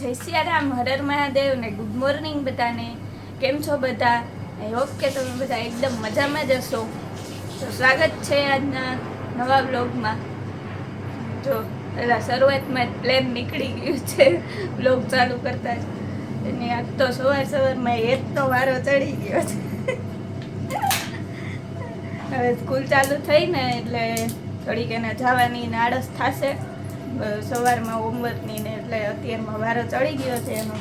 જય સિયારામ, હરર મહાદેવ ને good morning બધાને. કેમ છો બધા? આઈ હોપ કે તમે બધા એકદમ મજામાં જ હશો. તો સ્વાગત છે આજના નવા બ્લોગમાં જો, પેલા શરૂઆતમાં જ પ્લેન નીકળી ગયું છે બ્લોગ ચાલુ કરતા જ. અને આજ તો સવાર સવારમાં હેતનો વારો ચડી ગયો છે. હવે સ્કૂલ ચાલુ થઈ ને એટલે થોડીક એને જવાની ને આળસ થશે. સવારમાં હોમવર્કની ને એટલે અત્યારમાં વારો ચડી ગયો છે એનો.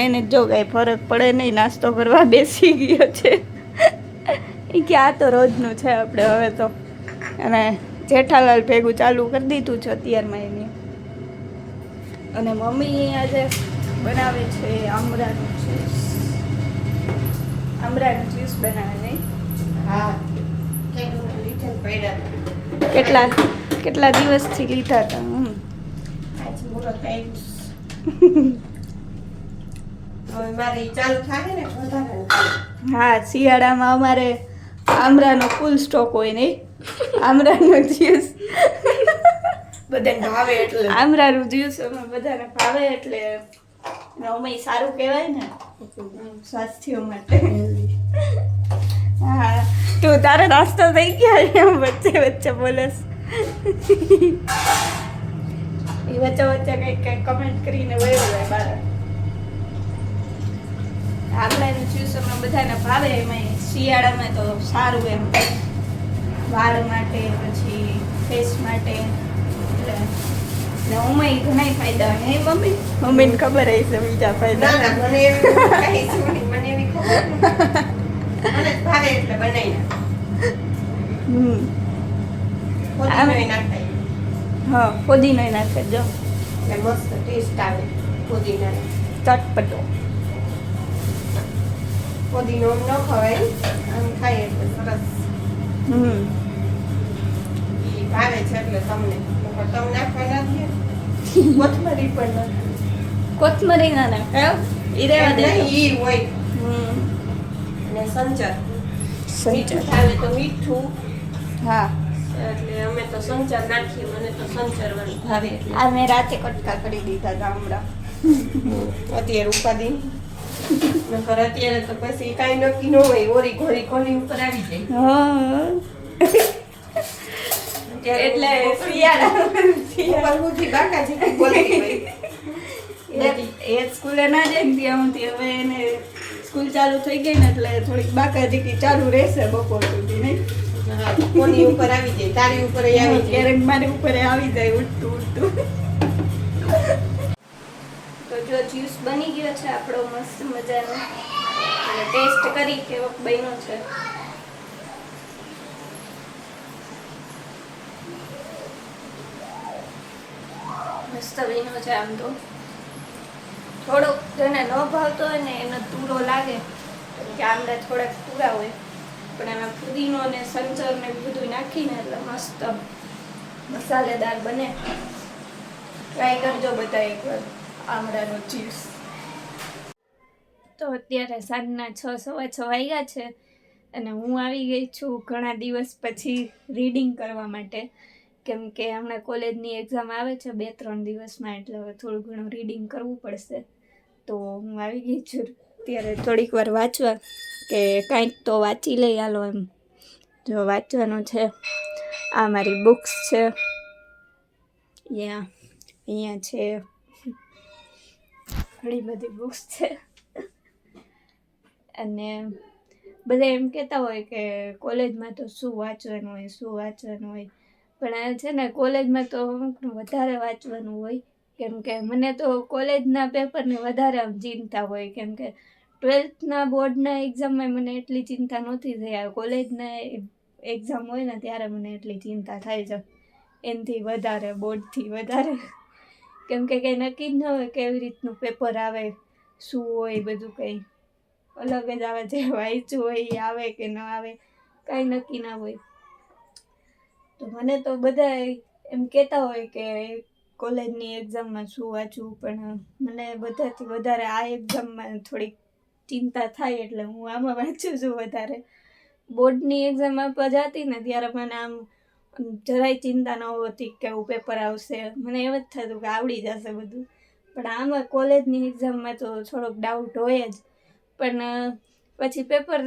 એને જો કાંઈ ફરક પડે નહીં નાસ્તો કરવા બેસી ગયો છે. એ કે આ તો રોજનું છે આપણે હવે તો. અને જેઠાલાલ ભેગું ચાલુ કરી દીધું છે અત્યારમાં એની. અને મમ્મી આજે બનાવે છે આમરાનું જ્યુસ આમરાનું જ્યુસ બનાવે નહીં? હા કેટલા કેટલા દિવસથી લીધા હતા? આજ હવે મારે ચાલુ થાય ને વધારે હા શિયાળામાં અમારે આમરાનો ફૂલ સ્ટોક હોય નહીં આમરાનો જ્યુસ બધાને ભાવે એટલે. આમરાનું જ્યુસ અમે બધાને ભાવે એટલે અમે સારું કહેવાય ને. સ્વાસ્થ્ય માટે. હા તું તારો નાસ્તો થઈ ગયા વચ્ચે વચ્ચે બોલસ એ વચ્ચે વચ્ચે કંઈક કંઈક કમેન્ટ કરીને વયો જાય બાળક આમલાનું જ્યુસ અમે બધાને ભાવે એમાં શિયાળામાં તો સારું એમ. વાળ માટે પછી ફેસ માટે એટલે ને ઉમાં ઘણા ફાયદા હે મમ્મી? મમ્મીને ખબર હશે બીજા ફાયદા. મને એવી મને ખબર મને ભાવે એટલે બનાવી હમ. નાખતા હા ફોદીનો નાખે જો. એટલે મસ્ત ટેસ્ટ આવે પુદીના ચટપટો. પુદીનો ન ખવાય આમ ખાય એટલે સરસ. હમ. ભાવે છે એટલે તમને. તમને તમે નાખવા નથી કોથમરી પણ નથી કોથમરી ના નાખે ઈ રેવા દે ઈ હોય. હમ. અને સંચર. સંચર. ભાવે તો મીઠું. હા. એટલે અમે તો સંચાર નાખીએ મને તો ભાવે આ મેં રાતે કટકા કરી દીધા હતા હમણાં. અત્યારે ઉપાદી નકર અત્યારે તો પછી કાંઈ નક્કી ન હોય ઓરી ઘોરી ઘોરી ઉપર આવી જાય. એટલે શિયાળા શિયાળા. બોલતી હોય. એ- સ્કૂલે ના જાય ત્યાં સુધી. હવે એને સ્કૂલ ચાલુ થઈ ગઈ ને એટલે થોડીક બાકાજીકી ચાલુ રહેશે બપોર સુધી નહીં? કોની ઉપર આવી જાય? તારી ઉપર આવી જાય. ક્યારેક મારી ઉપર આવી જાય ઉઠતું ઉઠતું તો જો જ્યુસ બની ગયો છે આપણો મસ્ત મજાનો. અને ટેસ્ટ કરી કેવો બન્યો છે. મસ્ત બન્યો છે આમ તો. થોડોક જેને ન ભાવતો હોય ને એનો તુરો લાગે. કે આમળા થોડાક પૂરા હોય. પણ એમાં ફુદીનો ને સંચર ને બધું નાખીને એટલે મસ્ત મસાલેદાર બને. ટ્રાય કરજો બધા એકવાર આમળાનો જ્યુસ તો અત્યારે સાંજના છ, સવા છ વાગ્યા છે અને હું આવી ગઈ છું ઘણા દિવસ પછી રીડિંગ કરવા માટે. કેમ કે હમણાં કોલેજની એક્ઝામ આવે છે બે, ત્રણ દિવસમાં એટલે હવે થોડું ઘણું રીડિંગ કરવું પડશે. તો હું આવી ગઈ છું ત્યારે થોડીક વાર વાંચવા કે કાંઈક તો વાંચી લઈ આલો એમ. જો વાંચવાનું છે. આ મારી બુક્સ છે. અહીંયા અહીંયા છે. ઘણી બધી બુક્સ છે. અને બધા એમ કહેતા હોય કે કોલેજમાં તો શું વાંચવાનું હોય, શું વાંચવાનું હોય. પણ છે ને, કોલેજમાં તો વધારે વાંચવાનું હોય. કેમ કે મને તો કોલેજના પેપરને વધારે ચિંતા હોય. કેમ કે ટ્વેલ્થના બોર્ડના એક્ઝામમાં મને એટલી ચિંતા નહોતી થઈ. આ કોલેજના એક્ઝામ હોય ને ત્યારે મને એટલી ચિંતા થાય છે. એનાથી વધારે, બોર્ડથી વધારે. કેમ કે કંઈ નક્કી જ ન હોય કેવી રીતનું પેપર આવે, શું હોય બધું કંઈ અલગ જ આવે જે વાંચ્યું હોય એ આવે કે ન આવે, કાંઈ નક્કી ના હોય. તો મને તો બધા એમ કહેતા હોય કે કોલેજની એક્ઝામમાં શું વાંચવું, પણ મને બધાથી વધારે આ એક્ઝામમાં થોડીક ચિંતા થાય એટલે હું આમાં વાંચું છું વધારે. બોર્ડની એક્ઝામ આપવા જતી ને ત્યારે મને આમ જરાય ચિંતા ન હોતી કે કેવું પેપર આવશે. મને એવું જ થતું કે આવડી જશે બધું. પણ આમાં કોલેજની એક્ઝામમાં તો થોડોક ડાઉટ હોય જ. પણ પછી પેપર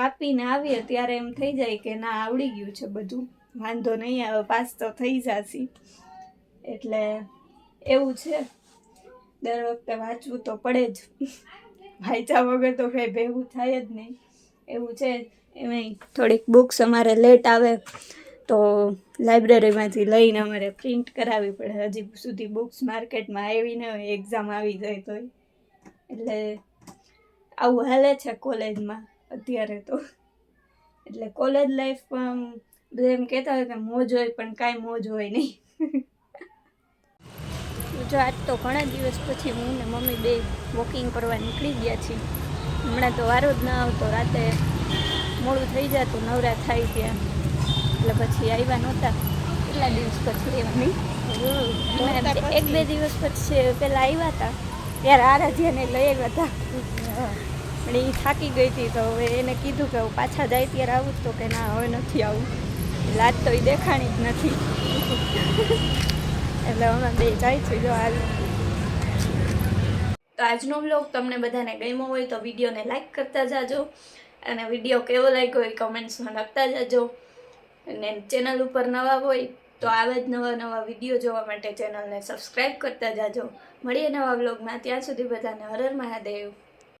આપીને આવીએ ત્યારે એમ થઈ જાય કે ના, આવડી ગયું છે બધું. વાંધો નહીં આવે પાસ તો થઈ જશે. એટલે એવું છે. દર વખતે વાંચવું તો પડે જ. વાંચ્યા વગર તો કંઈ ભેગું થાય જ નહીં. એવું છે. એમાંય થોડીક બુક્સ અમારે લેટ આવે તો લાઇબ્રેરીમાંથી લઈને અમારે પ્રિન્ટ કરાવવી પડે. હજી સુધી બુક્સ માર્કેટમાં આવી ન હોય એક્ઝામ આવી જાય તોય. એટલે આવું હાલે છે કોલેજમાં અત્યારે તો. એટલે કોલેજ લાઈફ પણ બધા એમ કહેતા હોય કે મોજ હોય, પણ કાંઈ મોજ હોય નહીં. જો આજ તો ઘણા દિવસ પછી હું ને મમ્મી બે વોકિંગ કરવા નીકળી ગયા છીએ. હમણાં તો વારો જ ન આવતો રાતે મોડું થઈ જતું નવરા થાય ત્યાં. એટલે પછી આવ્યા નહોતા. કેટલા દિવસ પછી રહેવાની એક બે દિવસ પછી પહેલાં આવ્યા હતા. ત્યારે આરાધ્યાને લઈ આવ્યા હતા. પણ એ થાકી ગઈ હતી તો હવે એને કીધું કે હું પાછા જાય ત્યારે આવું તો કે ના હવે નથી આવું. એટલે આજ તો એ દેખાણી જ નથી. એટલે અમે બે જાય છે જો હાલ. તો આજનો બ્લોગ તમને બધાને ગમ્યો હોય તો વિડીયોને લાઈક કરતા જાજો અને વીડિયો કેવો લાગ્યો હોય કમેન્ટ્સમાં લખતા જાજો. અને ચેનલ ઉપર નવા હોય તો આવા જ નવા નવા વીડિયો જોવા માટે ચેનલને સબસ્ક્રાઈબ કરતા જાજો. મળીએ નવા બ્લોગમાં ત્યાં સુધી બધાને હરર હર મહાદેવ.